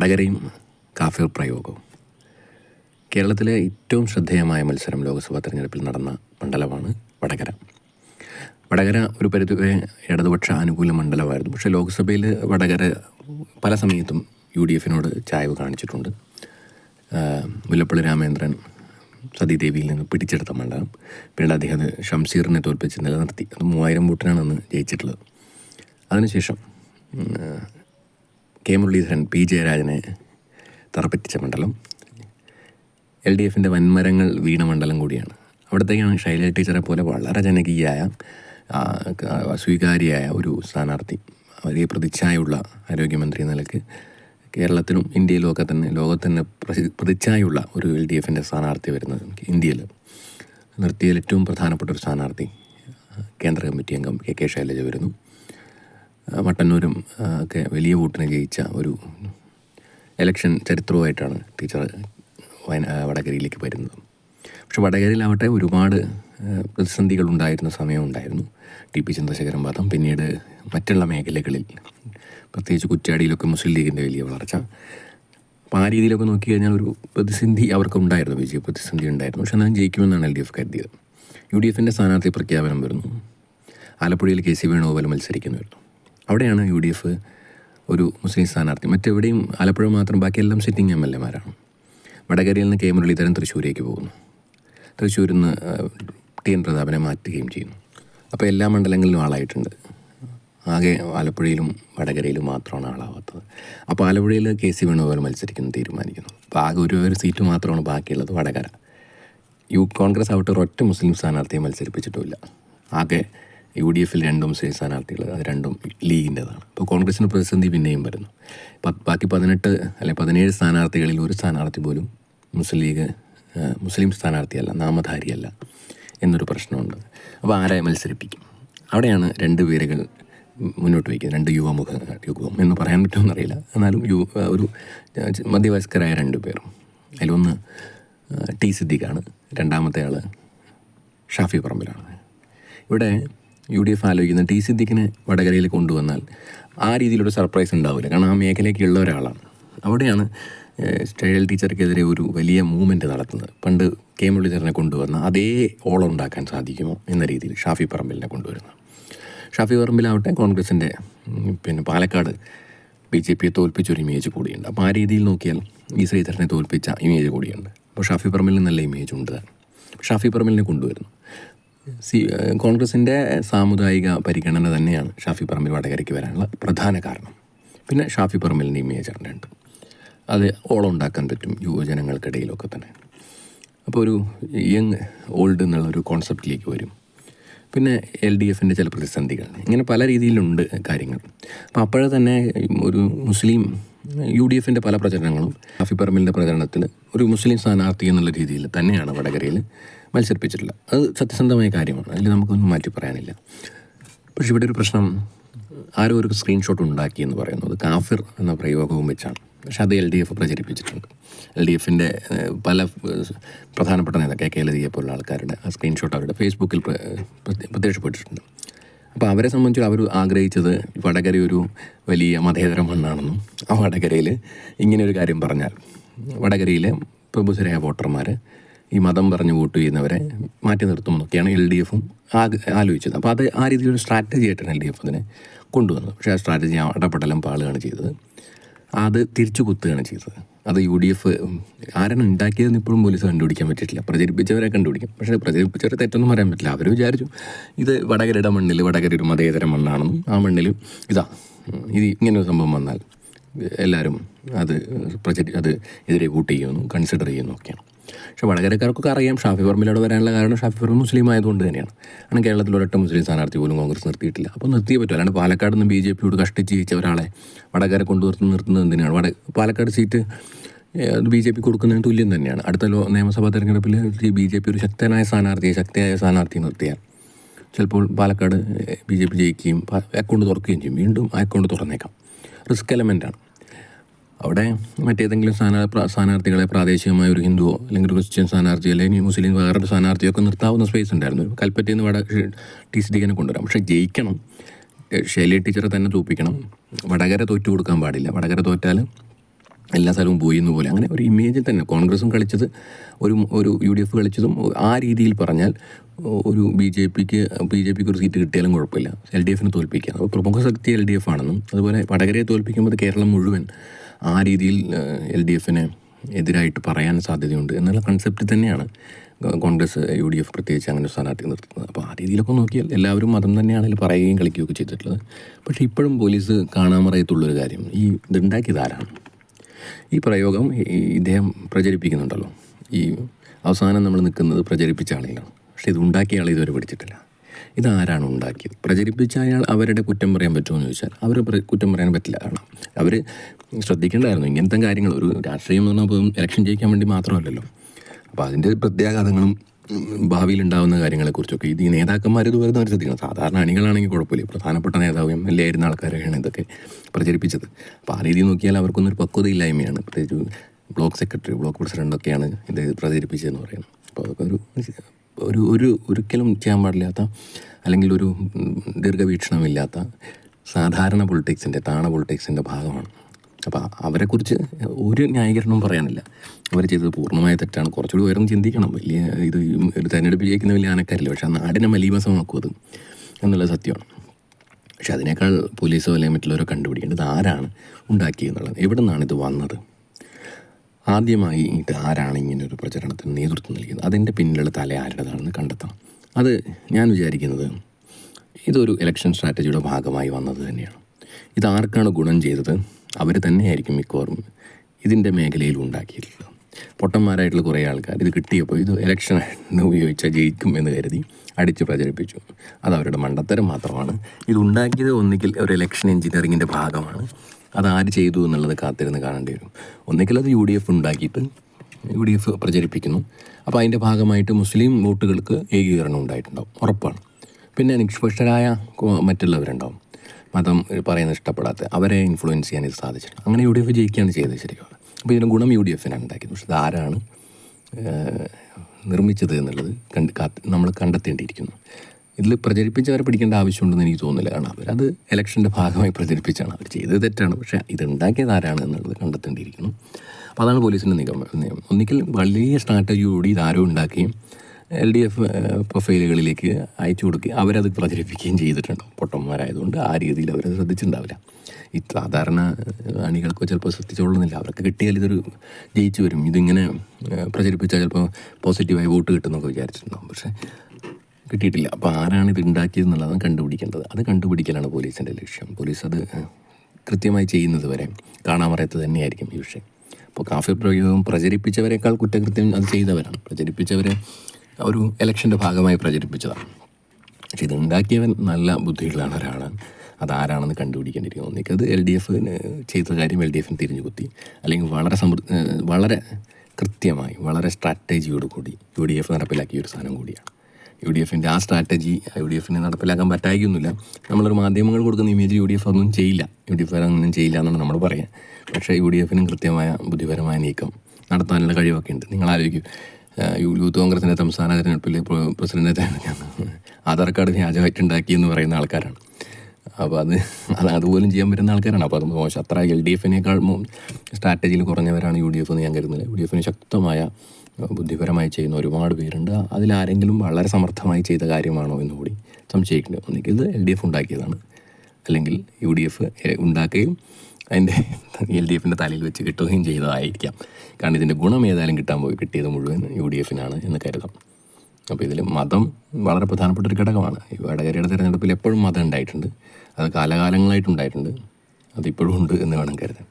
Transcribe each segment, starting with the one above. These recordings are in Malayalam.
വടകരയും കാഫിർ പ്രയോഗവും. കേരളത്തിലെ ഏറ്റവും ശ്രദ്ധേയമായ മത്സരം ലോക്സഭാ തെരഞ്ഞെടുപ്പിൽ നടന്ന മണ്ഡലമാണ് വടകര. വടകര ഒരു പരിധിവരെ ഇടതുപക്ഷ അനുകൂല മണ്ഡലമായിരുന്നു. പക്ഷേ ലോക്സഭയിൽ വടകര പല സമയത്തും യു ഡി എഫിനോട് ചായവ് കാണിച്ചിട്ടുണ്ട്. മുല്ലപ്പള്ളി രാമേന്ദ്രൻ സതീദേവിയിൽ നിന്ന് പിടിച്ചെടുത്ത മണ്ഡലം. പിന്നീട് അദ്ദേഹം ഷംസീറിനെ തോൽപ്പിച്ച് നിലനിർത്തി. അത് മൂവായിരം വോട്ടിനാണ് അന്ന് ജയിച്ചിട്ടുള്ളത്. അതിനുശേഷം കെ മുരളീധരൻ പി ജയരാജനെ തറപ്പറ്റിച്ച മണ്ഡലം. എൽ ഡി എഫിന്റെ വൻമരങ്ങൾ വീണ മണ്ഡലം കൂടിയാണ്. അവിടത്തേക്കാണ് ശൈല ടീച്ചറെ പോലെ വളരെ ജനകീയായ സ്വീകാര്യയായ ഒരു സ്ഥാനാർത്ഥി. വലിയ പ്രതിച്ഛായുള്ള ആരോഗ്യമന്ത്രി നിലയ്ക്ക് കേരളത്തിലും ഇന്ത്യയിലും ഒക്കെ തന്നെ ലോകത്ത് തന്നെ പ്രതിച്ഛായുള്ള ഒരു എൽ ഡി എഫിന്റെ സ്ഥാനാർത്ഥി വരുന്നത് ഇന്ത്യയിൽ നിർത്തിയതിൽ ഏറ്റവും പ്രധാനപ്പെട്ട ഒരു സ്ഥാനാർത്ഥി കേന്ദ്ര കമ്മിറ്റി അംഗം കെ കെ ശൈലജ വരുന്നു. മട്ടന്നൂരും ഒക്കെ വലിയ വോട്ടിന് ജയിച്ച ഒരു എലക്ഷൻ ചരിത്രവുമായിട്ടാണ് ടീച്ചർ വയനാ വടകരയിലേക്ക് വരുന്നത്. പക്ഷെ വടകരയിലാവട്ടെ ഒരുപാട് പ്രതിസന്ധികൾ ഉണ്ടായിരുന്ന സമയമുണ്ടായിരുന്നു ടി പി ചന്ദ്രശേഖരൻ വാദം പിന്നീട് മറ്റുള്ള മേഖലകളിൽ പ്രത്യേകിച്ച് കുറ്റാടിയിലൊക്കെ മുസ്ലിം ലീഗിന്റെ വലിയ വളർച്ച. അപ്പോൾ ആ രീതിയിലൊക്കെ നോക്കിക്കഴിഞ്ഞാൽ ഒരു പ്രതിസന്ധി അവർക്ക് ഉണ്ടായിരുന്നു വിജയ പ്രതിസന്ധി ഉണ്ടായിരുന്നു. പക്ഷെ എന്നാലും ജയിക്കുമെന്നാണ് എൽ ഡി എഫ് കരുതിയത്. യു ഡി എഫിന്റെ സ്ഥാനാർത്ഥി പ്രഖ്യാപനം വരുന്നു. ആലപ്പുഴയിൽ കെ സി വേണുഗോപാൽ മത്സരിക്കുന്നുമായിരുന്നു അവിടെയാണ് യു ഡി എഫ് ഒരു മുസ്ലിം സ്ഥാനാർത്ഥി. മറ്റെവിടെയും ആലപ്പുഴ മാത്രം ബാക്കിയെല്ലാം സിറ്റിംഗ് എം എൽ എമാരാണ്. വടകരയിൽ നിന്ന് കെ മുരളീധരൻ തൃശ്ശൂരേക്ക് പോകുന്നു. തൃശ്ശൂരിൽ നിന്ന് ടി എൻ പ്രതാപനെ മാറ്റുകയും ചെയ്യുന്നു. അപ്പോൾ എല്ലാ മണ്ഡലങ്ങളിലും ആളായിട്ടുണ്ട്. ആകെ ആലപ്പുഴയിലും വടകരയിലും മാത്രമാണ് ആളാവാത്തത്. അപ്പോൾ ആലപ്പുഴയിൽ കെ സി വേണുഗോപാൽ മത്സരിക്കുന്നു തീരുമാനിക്കുന്നു. അപ്പോൾ ആകെ ഒരു ഒരു സീറ്റ് മാത്രമാണ് ബാക്കിയുള്ളത് വടകര. യു കോൺഗ്രസ് ആവട്ടെ ഒരൊറ്റ മുസ്ലിം സ്ഥാനാർത്ഥിയെ മത്സരിപ്പിച്ചിട്ടുമില്ല. ആകെ യു ഡി എഫിൽ രണ്ടും സ്ത്രീ സ്ഥാനാർത്ഥികൾ അത് രണ്ടും ലീഗിന്റെതാണ്. അപ്പോൾ കോൺഗ്രസിന് പ്രതിസന്ധി പിന്നെയും വരുന്നു. ബാക്കി പതിനെട്ട് അല്ലെ പതിനേഴ് സ്ഥാനാർത്ഥികളിൽ ഒരു സ്ഥാനാർത്ഥി പോലും മുസ്ലിം ലീഗ് മുസ്ലിം സ്ഥാനാർത്ഥിയല്ല നാമധാരിയല്ല എന്നൊരു പ്രശ്നമുണ്ട്. അപ്പോൾ ആരെ മത്സരിപ്പിക്കും? അവിടെയാണ് രണ്ട് പേരുകൾ മുന്നോട്ട് വയ്ക്കുന്നത് രണ്ട് യുവമുഖ യുഗം. എന്ന് പറയാൻ പറ്റുമെന്നറിയില്ല എന്നാലും യു ഒരു മധ്യവയസ്കരായ രണ്ട് പേരും. അതിലൊന്ന് ടി സിദ്ദിഖാണ്. രണ്ടാമത്തെ ആൾ ഷാഫി പറമ്പിലാണ്. ഇവിടെ യു ഡി എഫ് ആലോചിക്കുന്ന ടി സിദ്ദിഖിനെ വടകരയിൽ കൊണ്ടുവന്നാൽ ആ രീതിയിലൊരു സർപ്രൈസ് ഉണ്ടാവില്ല. കാരണം ആ മേഖലയ്ക്കുള്ള ഒരാളാണ്. അവിടെയാണ് സ്റ്റൈൽ ടീച്ചർക്കെതിരെ ഒരു വലിയ മൂവ്മെന്റ് നടത്തുന്നത്. പണ്ട് കെ മുരളീധരനെ കൊണ്ടുവന്ന അതേ ഓളം ഉണ്ടാക്കാൻ സാധിക്കുമോ എന്ന രീതിയിൽ ഷാഫി പറമ്പിലിനെ കൊണ്ടുവരുന്നത്. ഷാഫി പറമ്പിലാവട്ടെ കോൺഗ്രസിന്റെ പിന്നെ പാലക്കാട് ബി ജെ പിയെ തോൽപ്പിച്ചൊരു ഇമേജ് കൂടിയുണ്ട്. അപ്പോൾ ആ രീതിയിൽ നോക്കിയാൽ ഈ ശ്രീധരനെ തോൽപ്പിച്ച ഇമേജ് കൂടിയുണ്ട്. അപ്പോൾ ഷാഫി പറമ്പിലിന് നല്ല ഇമേജ് ഉണ്ട്. ഷാഫി പറമ്പിലിനെ കൊണ്ടുവരുന്നു. സി കോൺഗ്രസിന്റെ സാമുദായിക പരിഗണന തന്നെയാണ് ഷാഫി പറമ്പിൽ വടകരയ്ക്ക് വരാനുള്ള പ്രധാന കാരണം. പിന്നെ ഷാഫി പറമ്പിലിന്റെ ഇമേജ് ഉണ്ട് അത് ഓളം ഉണ്ടാക്കാൻ പറ്റും യുവജനങ്ങൾക്കിടയിലൊക്കെ തന്നെ. അപ്പോൾ ഒരു യങ് ഓൾഡ് എന്നുള്ളൊരു കോൺസെപ്റ്റിലേക്ക് വരും. പിന്നെ എൽ ഡി എഫിന്റെ ചില പ്രതിസന്ധികൾ. ഇങ്ങനെ പല രീതിയിലുണ്ട് കാര്യങ്ങൾ. അപ്പോൾ അപ്പോഴേ തന്നെ ഒരു മുസ്ലിം യു ഡി എഫിന്റെ പല പ്രചരണങ്ങളും ഷാഫി പറമ്പിലിന്റെ പ്രചരണത്തിൽ ഒരു മുസ്ലിം സ്ഥാനാർത്ഥി എന്നുള്ള രീതിയിൽ തന്നെയാണ് വടകരയിൽ മത്സരിപ്പിച്ചിട്ടുള്ളത് അത് സത്യസന്ധമായ കാര്യമാണ്. അതിൽ നമുക്കൊന്നും മാറ്റി പറയാനില്ല. പക്ഷെ ഇവിടെ ഒരു പ്രശ്നം ആരോ ഒരു സ്ക്രീൻഷോട്ട് ഉണ്ടാക്കി എന്ന് പറയുന്നത് കാഫിർ എന്ന പ്രയോഗവും വെച്ചാണ്. പക്ഷെ അത് എൽ ഡി എഫ് പ്രചരിപ്പിച്ചിട്ടുണ്ട്. എൽ ഡി എഫിന്റെ പല പ്രധാനപ്പെട്ട നേതാക്കൾ കെ ലതിയെ പോലുള്ള ആൾക്കാരുടെ ആ സ്ക്രീൻഷോട്ട് അവരുടെ ഫേസ്ബുക്കിൽ പ്ര- പ്രത്യ- പ്രത്യക്ഷപ്പെട്ടിട്ടുണ്ട്. അപ്പോൾ അവരെ സംബന്ധിച്ച് അവർ ആഗ്രഹിച്ചത് വടകര ഒരു വലിയ മതേതര മണ്ണാണെന്നും ആ വടകരയിൽ ഇങ്ങനെ ഒരു കാര്യം പറഞ്ഞാൽ വടകരയിലെ പ്രഭുസരായ വോട്ടർമാർ ഈ മതം പറഞ്ഞ് വോട്ട് ചെയ്യുന്നവരെ മാറ്റി നിർത്തുമെന്നൊക്കെയാണ് എൽ ഡി എഫും ആലോചിച്ചത്. അപ്പോൾ അത് ആ രീതിയിലൊരു സ്ട്രാറ്റജി ആയിട്ടാണ് എൽ ഡി എഫ് അതിനെ കൊണ്ടുവന്നത്. പക്ഷേ ആ സ്ട്രാറ്റജി അടപടലം പാളുകയാണ് ചെയ്തത്. അത് തിരിച്ചു കുത്തുകയാണ് ചെയ്തത്. അത് യു ഡി എഫ് ആരാണ് ഉണ്ടാക്കിയതെന്ന് ഇപ്പോഴും പോലീസ് കണ്ടുപിടിക്കാൻ പറ്റിയിട്ടില്ല. പ്രചരിപ്പിച്ചവരെ കണ്ടുപിടിക്കും. പക്ഷേ പ്രചരിപ്പിച്ചവരെ തെറ്റൊന്നും പറയാൻ പറ്റില്ല. അവർ വിചാരിച്ചു ഇത് വടകരയുടെ മണ്ണിൽ വടകര ഒരു മതേതര മണ്ണാണെന്നും ആ മണ്ണിൽ ഇതാ ഇത് ഇങ്ങനൊരു സംഭവം വന്നാൽ എല്ലാവരും അത് പ്രചരി അത് എതിരെ വോട്ട് ചെയ്യുന്നു കൺസിഡർ ചെയ്യുന്നു ഒക്കെയാണ്. പക്ഷേ വടകരക്കാർക്കൊക്കെ അറിയാം ഷാഫി പറമ്പിലൂടെ വരാനുള്ള കാരണം ഷാഫി പറമ്പ് മുസ്ലിം ആയതുകൊണ്ട് തന്നെയാണ്. കാരണം കേരളത്തിൽ ഒരൊറ്റ മുസ്ലിം സ്ഥാനാർത്ഥി പോലും കോൺഗ്രസ് നിർത്തിയിട്ടില്ല. അപ്പോൾ നിർത്തിയേ പറ്റും. അല്ലാണ്ട് പാലക്കാട് നിന്ന് ബി ജെ പിയോട് കഷ്ടിച്ച് ജയിച്ച ഒരാളെ വടകര കൊണ്ടുവർത്ത് നിർത്തുന്നത് എന്തിനാണ്? വട Palakkad seat B J P കൊടുക്കുന്നതിന് തുല്യം തന്നെയാണ്. അടുത്ത ലോ നിയമസഭാ തെരഞ്ഞെടുപ്പിൽ ബി ജെ പി ഒരു ശക്തനായ സ്ഥാനാർത്ഥിയെ ശക്തിയായ സ്ഥാനാർത്ഥിയെ നിർത്തിയാൽ ചിലപ്പോൾ പാലക്കാട് ബി ജെ പി ജയിക്കുകയും അക്കൗണ്ട് തുറക്കുകയും ചെയ്യും. വീണ്ടും അക്കൗണ്ട് തുറന്നേക്കാം. റിസ്ക് എലമെന്റാണ് അവിടെ മറ്റേതെങ്കിലും സ്ഥാനാർ സ്ഥാനാർത്ഥികളെ പ്രാദേശികമായ ഒരു ഹിന്ദുവോ അല്ലെങ്കിൽ ക്രിസ്ത്യൻ സ്ഥാനാർത്ഥി അല്ലെങ്കിൽ മുസ്ലിം വേറൊരു സ്ഥാനാർത്ഥിയോ ഒക്കെ നിർത്താവുന്ന സ്പേസ് ഉണ്ടായിരുന്നു. കൽപ്പറ്റയിൽ നിന്ന് വട ടി സി ഡിക്കനെ കൊണ്ടുവരാം. പക്ഷേ ജയിക്കണം. ശൈലി ടീച്ചറെ തന്നെ തോപ്പിക്കണം വടകര തോറ്റു കൊടുക്കാൻ പാടില്ല. വടകര തോറ്റാൽ എല്ലാ സ്ഥലവും പോയി എന്ന് പോലെ. അങ്ങനെ ഒരു ഇമേജിൽ തന്നെ കോൺഗ്രസും കളിച്ചത് ഒരു ഒരു യു ഡി എഫ് കളിച്ചതും ആ രീതിയിൽ പറഞ്ഞാൽ ഒരു ബി ജെ പിക്ക് ബി ജെ പിക്ക് ഒരു സീറ്റ് കിട്ടിയാലും കുഴപ്പമില്ല. എൽ ഡി എഫിനെ തോൽപ്പിക്കുക. അപ്പോൾ പ്രമുഖ ശക്തി എൽ ഡി എഫ് ആണെന്നും അതുപോലെ വടകരയെ തോൽപ്പിക്കുമ്പോൾ കേരളം മുഴുവൻ ആ രീതിയിൽ എൽ ഡി എഫിനെ എതിരായിട്ട് പറയാൻ സാധ്യതയുണ്ട് എന്നുള്ള കൺസെപ്റ്റ് തന്നെയാണ് കോൺഗ്രസ് യു ഡി എഫ് പ്രത്യേകിച്ച് അങ്ങനെ സ്ഥാനാർത്ഥി നിർത്തുന്നത്. അപ്പോൾ ആ രീതിയിലൊക്കെ നോക്കിയാൽ എല്ലാവരും മതം തന്നെയാണെങ്കിൽ പറയുകയും കളിക്കുകയൊക്കെ ചെയ്തിട്ടുള്ളത്. പക്ഷേ ഇപ്പോഴും പോലീസ് കാണാമറയത്തുള്ളൊരു കാര്യം ഈ ഇതുണ്ടാക്കിയത് ആരാണ് ഈ പ്രയോഗം ഇദ്ദേഹം പ്രചരിപ്പിക്കുന്നുണ്ടല്ലോ. ഈ അവസാനം നമ്മൾ നിൽക്കുന്നത് പ്രചരിപ്പിച്ച ആളിലാണ് പക്ഷേ ഇത് ഉണ്ടാക്കിയ ആൾ ഇതുവരെ പിടിച്ചിട്ടില്ല. ഇതാരാണ് ഉണ്ടാക്കിയത്? പ്രചരിപ്പിച്ച അയാൾ അവരുടെ കുറ്റം പറയാൻ പറ്റുമോ എന്ന് ചോദിച്ചാൽ അവർ കുറ്റം പറയാൻ പറ്റില്ല. കാരണം അവർ ശ്രദ്ധിക്കേണ്ടായിരുന്നു ഇങ്ങനത്തെ കാര്യങ്ങൾ. ഒരു രാഷ്ട്രീയം എന്ന് പറഞ്ഞാൽ ഇലക്ഷൻ ജയിക്കാൻ വേണ്ടി മാത്രമല്ലല്ലോ. അപ്പോൾ അതിന്റെ പ്രത്യാഘാതങ്ങളും ഭാവിയിൽ ഉണ്ടാകുന്ന കാര്യങ്ങളെക്കുറിച്ചൊക്കെ ഇത് ഈ നേതാക്കന്മാർ ഇത് വരുന്നവർ ശ്രദ്ധിക്കണം. സാധാരണ അണികളാണെങ്കിൽ കുഴപ്പമില്ല. പ്രധാനപ്പെട്ട നേതാവ് എം എൽ എ ആയിരുന്ന ആൾക്കാരെയാണ് ഇതൊക്കെ പ്രചരിപ്പിച്ചത്. അപ്പോൾ ആ രീതി നോക്കിയാൽ അവർക്കൊന്നൊരു പക്വതയില്ലായ്മയാണ്. പ്രത്യേകിച്ച് ബ്ലോക്ക് സെക്രട്ടറി ബ്ലോക്ക് പ്രസിഡന്റൊക്കെയാണ് ഇത് പ്രചരിപ്പിച്ചതെന്ന് പറയുന്നത്. അപ്പോൾ അതൊക്കെ ഒരു ഒരു ഒരു ഒരിക്കലും ചെയ്യാൻ പാടില്ലാത്ത അല്ലെങ്കിൽ ഒരു ദീർഘവീക്ഷണമില്ലാത്ത സാധാരണ പൊളിറ്റിക്സിന്റെ താണ പൊളിറ്റിക്സിന്റെ ഭാഗമാണ്. അപ്പോൾ അവരെക്കുറിച്ച് ഒരു ന്യായീകരണവും പറയാനില്ല. അവർ ചെയ്തത് പൂർണമായ തെറ്റാണ്. കുറച്ചുകൂടി ഉയർന്ന് ചിന്തിക്കണം. വലിയ ഇത് ഒരു തെരഞ്ഞെടുപ്പ് ജയിക്കുന്ന വലിയ ആനക്കാരില്ല? പക്ഷേ ആ നാടിനെ മലീമസമാക്കും അത് എന്നുള്ളത് സത്യമാണ്. പക്ഷെ അതിനേക്കാൾ പോലീസോ അല്ലെങ്കിൽ മറ്റുള്ളവരോ കണ്ടുപിടിക്കേണ്ടത് ആരാണ് ഉണ്ടാക്കിയെന്നുള്ളത്? എവിടെ നിന്നാണ് ഇത് വന്നത്? ആദ്യമായി ഇത് ആരാണ് ഇങ്ങനെ ഒരു പ്രചരണത്തിന് നേതൃത്വം നൽകിയത്? അതിന്റെ പിന്നിലുള്ള തല ആരുടേതാണെന്ന് കണ്ടെത്തണം. അത് ഞാൻ വിചാരിക്കുന്നത് ഇതൊരു ഇലക്ഷൻ സ്ട്രാറ്റജിയുടെ ഭാഗമായി വന്നത് തന്നെയാണ്. ഇത് ആർക്കാണ് ഗുണം ചെയ്തത്? അവർ തന്നെയായിരിക്കും മിക്കവാറും ഇതിന്റെ മേഖലയിൽ ഉണ്ടാക്കിയിട്ടുള്ളത്. പൊട്ടന്മാരായിട്ടുള്ള കുറേ ആൾക്കാർ ഇത് കിട്ടിയപ്പോൾ ഇത് ഇലക്ഷൻ ഉപയോഗിച്ചാൽ ജയിക്കും എന്ന് കരുതി അടിച്ച് പ്രചരിപ്പിച്ചു. അത് അവരുടെ മണ്ടത്തരം മാത്രമാണ്. ഇത് ഉണ്ടാക്കിയത് ഒന്നുകിൽ ഒരു ഇലക്ഷൻ എഞ്ചിനീയറിങ്ങിന്റെ ഭാഗമാണ്. അത് ആര് ചെയ്തു എന്നുള്ളത് കാത്തിരുന്ന് കാണേണ്ടി വരും. ഒന്നിക്കൽ അത് യു ഡി എഫ് ഉണ്ടാക്കിയിട്ട് യു ഡി എഫ് പ്രചരിപ്പിക്കുന്നു. അപ്പോൾ അതിന്റെ ഭാഗമായിട്ട് മുസ്ലിം വോട്ടുകൾക്ക് ഏകീകരണം ഉണ്ടായിട്ടുണ്ടാവും. ഉറപ്പാണ്. പിന്നെ നിഷ്പക്ഷരായ മറ്റുള്ളവരുണ്ടാവും. മതം പറയുന്നത് ഇഷ്ടപ്പെടാത്ത അവരെ ഇൻഫ്ലുവൻസ് ചെയ്യാൻ ഇത് സാധിച്ചിട്ടുണ്ട് അങ്ങനെ യു ഡി എഫ് ജയിക്കുകയാണ് ചെയ്തത് ശരിക്കും. അപ്പോൾ ഇതിന് ഗുണം യു ഡി എഫിനാണ് ഉണ്ടാക്കിയത്. പക്ഷേ ആരാണ് നിർമ്മിച്ചത് എന്നുള്ളത് കണ്ട് നമ്മൾ കണ്ടെത്തേണ്ടിയിരിക്കുന്നു. ഇതിൽ പ്രചരിപ്പിച്ചവരെ പിടിക്കേണ്ട ആവശ്യമുണ്ടെന്ന് എനിക്ക് തോന്നുന്നില്ല. കാരണം അവരത് ഇലക്ഷന്റെ ഭാഗമായി പ്രചരിപ്പിച്ചാണ്. അവർ ചെയ്തത് തെറ്റാണ്. പക്ഷേ ഇത് ഉണ്ടാക്കിയത് ആരാണ് എന്നുള്ളത് കണ്ടെത്തേണ്ടിയിരിക്കുന്നു. അപ്പോൾ അതാണ് പോലീസിന്റെ നിഗമനം. ഒന്നിക്കൽ വലിയ സ്ട്രാറ്റജിയോടി ഇതാരോ ഉണ്ടാക്കുകയും എൽ ഡി എഫ് പ്രൊഫൈലുകളിലേക്ക് അയച്ചു കൊടുക്കുകയും അവരത് പ്രചരിപ്പിക്കുകയും ചെയ്തിട്ടുണ്ട്. പൊട്ടന്മാരായതുകൊണ്ട് ആ രീതിയിൽ അവർ ശ്രദ്ധിച്ചിട്ടുണ്ടാവില്ല. ഈ സാധാരണ അണികൾക്ക് ചിലപ്പോൾ ശ്രദ്ധിച്ചോളുന്നില്ല. അവർക്ക് കിട്ടിയാൽ ഇതൊരു ജയിച്ചു വരും. ഇതിങ്ങനെ പ്രചരിപ്പിച്ചാൽ ചിലപ്പോൾ പോസിറ്റീവായി വോട്ട് കിട്ടുമെന്നൊക്കെ വിചാരിച്ചിട്ടുണ്ടാകും പക്ഷേ കിട്ടിയിട്ടില്ല. അപ്പോൾ ആരാണ് ഇത് ഉണ്ടാക്കിയത് എന്നുള്ളത് കണ്ടുപിടിക്കേണ്ടത്. അത് കണ്ടുപിടിക്കലാണ് പോലീസിന്റെ ലക്ഷ്യം. പോലീസ് അത് കൃത്യമായി ചെയ്യുന്നത് വരെ കാണാമറയത്ത് തന്നെയായിരിക്കും ഈ വിഷയം. അപ്പോൾ കാഫി പ്രയോഗം പ്രചരിപ്പിച്ചവരെക്കാൾ കുറ്റകൃത്യം അത് ചെയ്തവരാണ്. പ്രചരിപ്പിച്ചവരെ ഒരു ഇലക്ഷന്റെ ഭാഗമായി പ്രചരിപ്പിച്ചതാണ്. പക്ഷെ ഇത് ഉണ്ടാക്കിയവൻ നല്ല ബുദ്ധിയുള്ളതാണ് ഒരാളാണ് അതാരാണെന്ന് കണ്ടുപിടിക്കേണ്ടിയിരിക്കുന്നു. ഒന്നിക്ക് അത് എൽ ഡി എഫ് ചെയ്ത കാര്യം എൽ ഡി എഫിന് തിരിഞ്ഞു കുത്തി. അല്ലെങ്കിൽ വളരെ സമൃ വളരെ കൃത്യമായി വളരെ സ്ട്രാറ്റജിയോട് കൂടി യു ഡി എഫ് നടപ്പിലാക്കിയ ഒരു സാധനം കൂടിയാണ്. യു ഡി എഫിന്റെ ആ സ്ട്രാറ്റജി യു ഡി എഫിനെ നടപ്പിലാക്കാൻ പറ്റായിക്കൊന്നുമില്ല. നമ്മളൊരു മാധ്യമങ്ങൾ കൊടുക്കുന്ന ഇമേജ് യു ഡി എഫ് ഒന്നും ചെയ്യില്ല. യു ഡി എഫ് ഒന്നും ചെയ്യില്ല എന്നാണ് നമ്മൾ പറയുക. പക്ഷേ യു ഡി എഫിനും കൃത്യമായ ബുദ്ധിപരമായ നീക്കം നടത്താനുള്ള കഴിവൊക്കെ ഉണ്ട്. നിങ്ങൾ ആലോചിക്കും. യൂത്ത് കോൺഗ്രസിന്റെ സംസ്ഥാന തിരഞ്ഞെടുപ്പിൽ പ്ര- പ്രസിഡന്റിനെ തെരഞ്ഞെടുക്കാൻ ആധാർ കാർഡ് വ്യാജമായിട്ടുണ്ടാക്കി എന്ന് പറയുന്ന ആൾക്കാരാണ്. അപ്പോൾ അത് അത് അതുപോലും ചെയ്യാൻ പറ്റുന്ന ആൾക്കാരാണ്. അപ്പോൾ അത് മോശം. അത്ര എൽ ഡി എഫിനേക്കാൾ സ്ട്രാറ്റജിയിൽ കുറഞ്ഞവരാണ് യു ഡി എഫ് എന്ന് ഞാൻ കരുതുന്നില്ല. യു ഡി എഫിന് ശക്തമായ ബുദ്ധിപരമായി ചെയ്യുന്ന ഒരുപാട് പേരുണ്ട്. അതിലാരെങ്കിലും വളരെ സമർത്ഥമായി ചെയ്ത കാര്യമാണോ എന്ന് കൂടി സംശയിക്കേണ്ടത് ഒന്നുകിൽ ഇത് എൽ ഡി എഫ് ഉണ്ടാക്കിയതാണ്. അല്ലെങ്കിൽ യു ഡി എഫ് ഉണ്ടാക്കുകയും അതിന്റെ എൽ ഡി എഫിന്റെ തലയിൽ വെച്ച് കിട്ടുകയും ചെയ്തതായിരിക്കാം. കാരണം ഇതിന്റെ ഗുണം ഏതായാലും കിട്ടാൻ പോയി കിട്ടിയത് മുഴുവൻ യു ഡി എഫിനാണ് എന്ന് കരുതാം. അപ്പോൾ ഇതിൽ മതം വളരെ പ്രധാനപ്പെട്ട ഒരു ഘടകമാണ്. ഈ വടകരയുടെ തിരഞ്ഞെടുപ്പിൽ എപ്പോഴും മതം ഉണ്ടായിട്ടുണ്ട്. അത് കാലകാലങ്ങളായിട്ടുണ്ടായിട്ടുണ്ട് അതിപ്പോഴും ഉണ്ട് എന്ന് വേണം കരുതാൻ.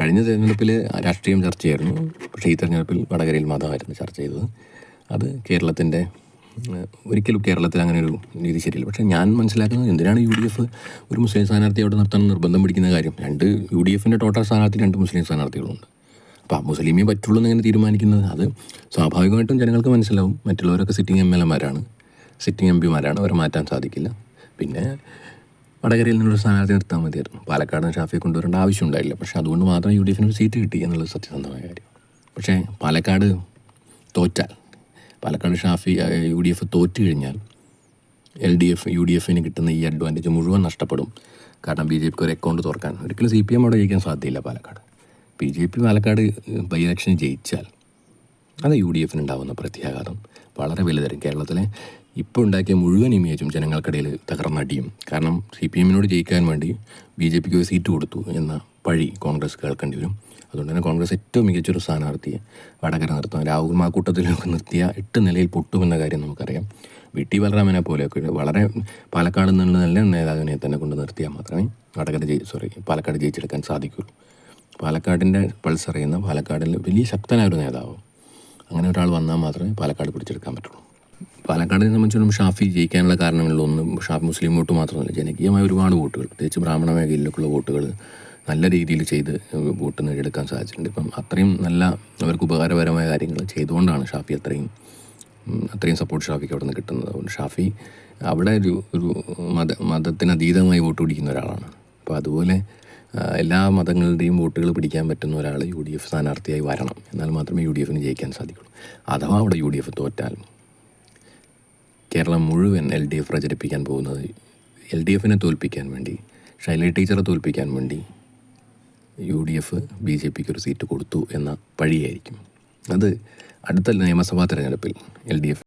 കഴിഞ്ഞ തിരഞ്ഞെടുപ്പിൽ രാഷ്ട്രീയം ചർച്ച ചെയ്യായിരുന്നു പക്ഷേ ഈ തെരഞ്ഞെടുപ്പിൽ വടകരയിൽ മതമായിരുന്നു ചർച്ച ചെയ്തത്. അത് കേരളത്തിന്റെ ഒരിക്കലും കേരളത്തിൽ അങ്ങനെ ഒരു രീതി ശരിയില്ല. പക്ഷേ ഞാൻ മനസ്സിലാക്കുന്നത് എന്തിനാണ് യു ഡി എഫ് ഒരു മുസ്ലിം സ്ഥാനാർത്ഥി അവിടെ നിർത്താൻ നിർബന്ധം പിടിക്കുന്ന കാര്യം? രണ്ട് യു ഡി എഫിന്റെ ടോട്ടൽ സ്ഥാനാർത്ഥി രണ്ട് മുസ്ലിം സ്ഥാനാർത്ഥികളുണ്ട്. അപ്പോൾ മുസ്ലിമേ പറ്റുള്ളൂ എന്ന് എങ്ങനെ തീരുമാനിക്കുന്നത്? അത് സ്വാഭാവികമായിട്ടും ജനങ്ങൾക്ക് മനസ്സിലാവും. മറ്റുള്ളവരൊക്കെ സിറ്റിംഗ് എം എൽ എമാരാണ്. സിറ്റിംഗ് എം പിമാരാണ്. അവരെ മാറ്റാൻ സാധിക്കില്ല. പിന്നെ വടകരയിൽ നിന്നൊരു സ്ഥാനാർത്ഥി നിർത്താൻ മതിയായിരുന്നു. പാലക്കാട് ഷാഫിയെ കൊണ്ടുവരേണ്ട ആവശ്യമുണ്ടായില്ല പക്ഷേ അതുകൊണ്ട് മാത്രം യു ഡി എഫിന് ഒരു സീറ്റ് കിട്ടി എന്നുള്ളത് സത്യസന്ധമായ കാര്യം. പക്ഷേ Palakkad തോറ്റാൽ Palakkad Shafi U D F തോറ്റു കഴിഞ്ഞാൽ L D F U D എഫിന് കിട്ടുന്ന ഈ അഡ്വാന്റേജ് മുഴുവൻ നഷ്ടപ്പെടും. കാരണം ബി ജെ പിക്ക് ഒരു അക്കൗണ്ട് തുറക്കാൻ ഒരിക്കലും സി പി എം അവിടെ ജയിക്കാൻ സാധ്യതയില്ല Palakkad. B J P Palakkad by election ജയിച്ചാൽ അത് യു ഡി എഫിന് ഉണ്ടാകുന്ന പ്രത്യാഘാതം വളരെ വലുതായിരിക്കും. കേരളത്തിലെ ഇപ്പോൾ ഉണ്ടാക്കിയ മുഴുവൻ ഇമേജും ജനങ്ങൾക്കിടയിൽ തകർന്നടിയും കാരണം സി പി എമ്മിനോട് ജയിക്കാൻ വേണ്ടി ബി ജെ പിക്ക് ഒരു സീറ്റ് കൊടുത്തു എന്ന പഴി കോൺഗ്രസ് കേൾക്കേണ്ടി വരും. അതുകൊണ്ട് തന്നെ കോൺഗ്രസ് ഏറ്റവും മികച്ചൊരു സ്ഥാനാർത്ഥിയെ വടകര നിർത്തും രാഹുൽ മാക്കൂട്ടത്തിലൊക്കെ നിർത്തിയ എട്ട് നിലയിൽ പൊട്ടുമെന്ന കാര്യം നമുക്കറിയാം. വി ടി ബലറാമനെ പോലെയൊക്കെ വളരെ പാലക്കാട് നിന്നുള്ള നല്ല നേതാവിനെ തന്നെ കൊണ്ട് നിർത്തിയാൽ മാത്രമേ വടകര ജയി സോറി പാലക്കാട് ജയിച്ചെടുക്കാൻ സാധിക്കുള്ളൂ. പാലക്കാടിന്റെ പൾസ് അറിയുന്ന പാലക്കാടിൽ വലിയ ശക്തനായ ഒരു നേതാവ്. അങ്ങനെ ഒരാൾ വന്നാൽ മാത്രമേ പാലക്കാട് പിടിച്ചെടുക്കാൻ പറ്റുള്ളൂ. പാലക്കാടിനെ സംബന്ധിച്ചിടത്തോളം ഷാഫി ജയിക്കാനുള്ള കാരണങ്ങളിൽ ഒന്ന് ഷാഫി മുസ്ലിം വോട്ട് മാത്രമല്ല ജനകീയമായ ഒരുപാട് വോട്ടുകൾ പ്രത്യേകിച്ച് ബ്രാഹ്മണ മേഖലയിലേക്കുള്ള വോട്ടുകൾ നല്ല രീതിയിൽ ചെയ്ത് വോട്ട് നേടിയെടുക്കാൻ സാധിച്ചിട്ടുണ്ട്. ഇപ്പം അത്രയും നല്ല അവർക്ക് ഉപകാരപരമായ കാര്യങ്ങൾ ചെയ്തുകൊണ്ടാണ് ഷാഫി അത്രയും അത്രയും സപ്പോർട്ട് ഷാഫിക്ക് അവിടെ നിന്ന് കിട്ടുന്നത്. അതുകൊണ്ട് ഷാഫി അവിടെ ഒരു ഒരു മത മതത്തിന് അതീതമായി വോട്ട് പിടിക്കുന്ന ഒരാളാണ്. അപ്പോൾ അതുപോലെ എല്ലാ മതങ്ങളുടെയും വോട്ടുകൾ പിടിക്കാൻ പറ്റുന്ന ഒരാൾ യു ഡി എഫ് സ്ഥാനാർത്ഥിയായി വരണം. എന്നാൽ മാത്രമേ യു ഡി എഫിന് ജയിക്കാൻ സാധിക്കുള്ളൂ. അഥവാ അവിടെ യു ഡി എഫ് തോറ്റാൽ കേരളം മുഴുവൻ എൽ ഡി എഫ് പ്രചരിപ്പിക്കാൻ പോകുന്നത് എൽ ഡി എഫിനെ തോൽപ്പിക്കാൻ വേണ്ടി ഷൈല ടീച്ചറെ തോൽപ്പിക്കാൻ വേണ്ടി U D F B J പിക്ക് ഒരു സീറ്റ് കൊടുത്തു എന്ന വഴിയായിരിക്കും. അത് അടുത്ത നിയമസഭാ തെരഞ്ഞെടുപ്പിൽ എൽ ഡി എഫ്.